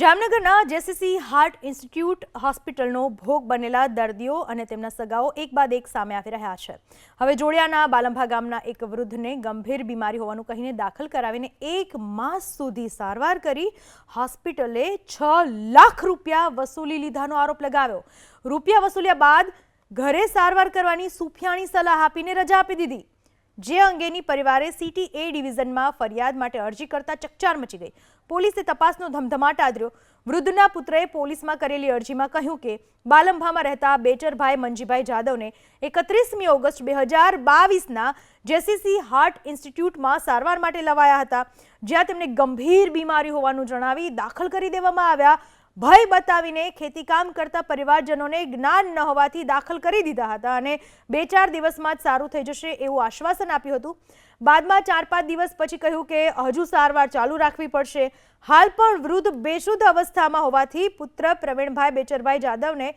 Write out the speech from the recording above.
જામનગરના JCC heart institute હોસ્પિટલનો ભોગ બનેલા દર્દીઓ અને તેમના સગાઓ એક બાદ એક સામે આવી રહ્યા છે. હવે જોડિયાના બાલંભા ગામના એક વૃદ્ધને ગંભીર બીમારી હોવાનું કહીને દાખલ કરાવીને એક માસ સુધી સારવાર કરી હોસ્પિટલે છ લાખ રૂપિયા વસૂલી લીધાનો આરોપ લગાવ્યો. રૂપિયા વસૂલ્યા બાદ ઘરે સારવાર કરવાની સુફિયાણી સલાહ આપીને રજા આપી દીધી. જે અંગેની પરિવારે સિટી એ ડિવિઝનમાં ફરિયાદ માટે અરજી કરતા ચકચાર મચી ગઈ. પોલીસે તપાસનો ધમધમાટ આદર્યો. વૃદ્ધના પુત્રએ પોલીસમાં કરેલી અરજીમાં કહ્યું કે, બાલંભામાં રહેતા બેચરભાઈ મંજીભાઈ જાદવને એકત્રીસમી ઓગસ્ટ બે હજાર બાવીસના જેસીસી હાર્ટ ઇન્સ્ટિટ્યૂટમાં સારવાર માટે લવાયા હતા. જ્યાં તેમને ગંભીર બીમારી હોવાનું જણાવી દાખલ કરી દેવામાં આવ્યા. ભય બતાવીને ખેતીકામ કરતા પરિવારજનોને જ્ઞાન ન હોવાથી દાખલ કરી દીધા હતા અને બે ચાર દિવસમાં જ સારું થઈ જશે એવું આશ્વાસન આપ્યું હતું. બાદમાં ચાર પાંચ દિવસ પછી કહ્યું કે હજુ સારવાર ચાલુ રાખવી પડશે. હાલ પણ વૃદ્ધ બેશુદ્ધ અવસ્થામાં હોવાથી પુત્ર પ્રવીણભાઈ બેચરભાઈ જાદવને